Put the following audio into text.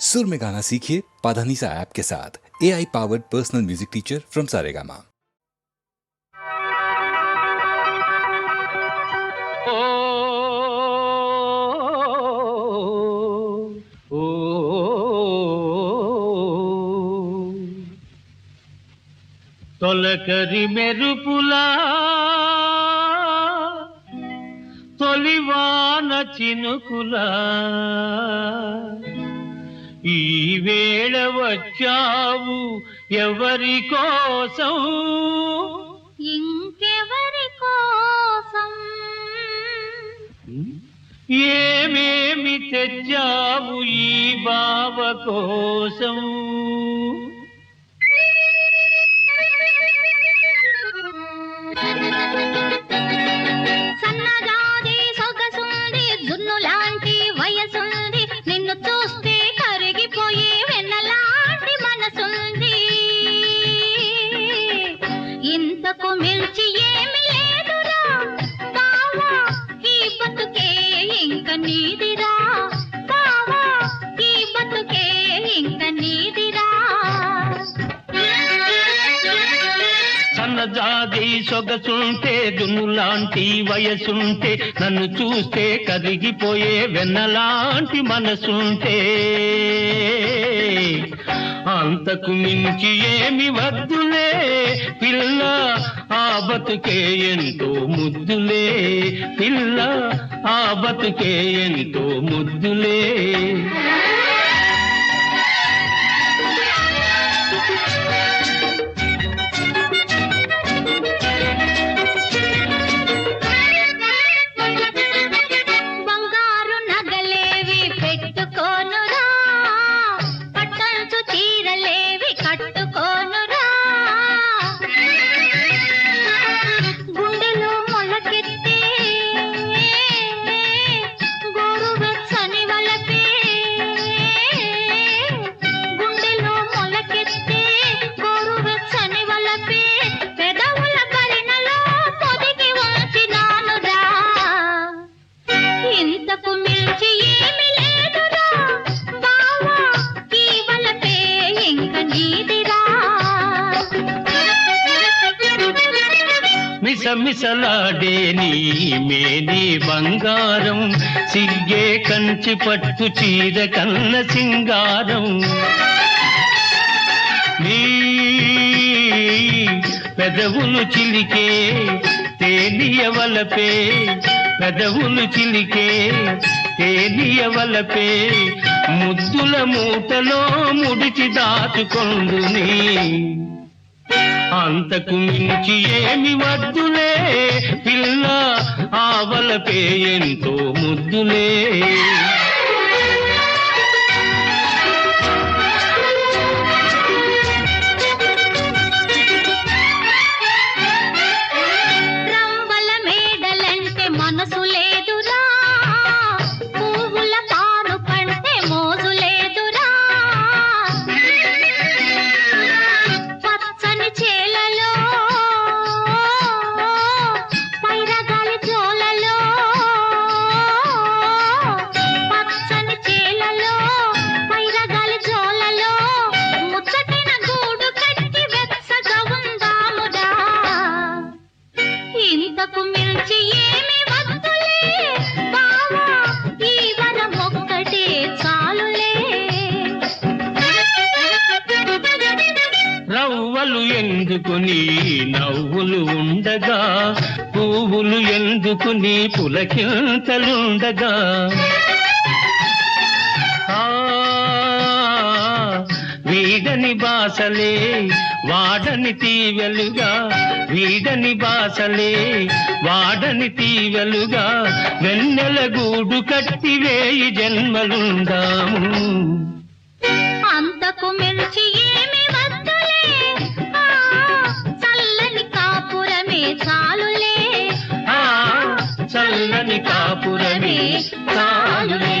सुर में गाना सीखिए पाधानीसा ऐप के साथ। A I powered personal music teacher from Saregama তলকরি মেরু পুলা তলিবান চিনুকুলা ఈ వేళ వచ్చావు ఎవరి కోసం? ఇంకెవరి కోసం? ఏమేమి తెచ్చావు ఈ బావ కోసం? ఇంక నీదిరా బావా ఈ బతుకే ఇంక నీదిరా. సన్నజాది సొగసుంటే దున్నులాంటి వయసుంటే నన్ను చూస్తే కరిగిపోయే వెన్నలాంటి మనసుంటే. అంతకు మించి ఏమి వద్దులే పిల్ల ఆ బతుకే ఎంతో ముద్దులే పిల్ల ఆ బతుకే ఎంతో ముద్దులే. మిసమిసలాడే నీ మేని బంగారం. సిగ్గే కంచి పట్టు చీర కన్న సింగారం. నీ పెదవులు చిలికే తేలియవలపే పెదవులు చిలికే తేలియవలపే ముద్దుల మూటలో ముడిచి దాచుకొందుని అంతకు మించి ఏమి వద్దులే పిల్ల ఆవల పేయంతో ముద్దులే. నవ్వలు ఎందుకుని నవ్వులు ఉండగా? పువ్వులు ఎందుకుని పులకింతలుండగా? ఆ, వీడని బాసలే వాడని తీవెలుగా. వీడని బాసలే వాడని తీవెలుగా. వెన్నెల గూడు కట్టివేయి జన్మలుందాము. చల్లని కాపురని కాదులే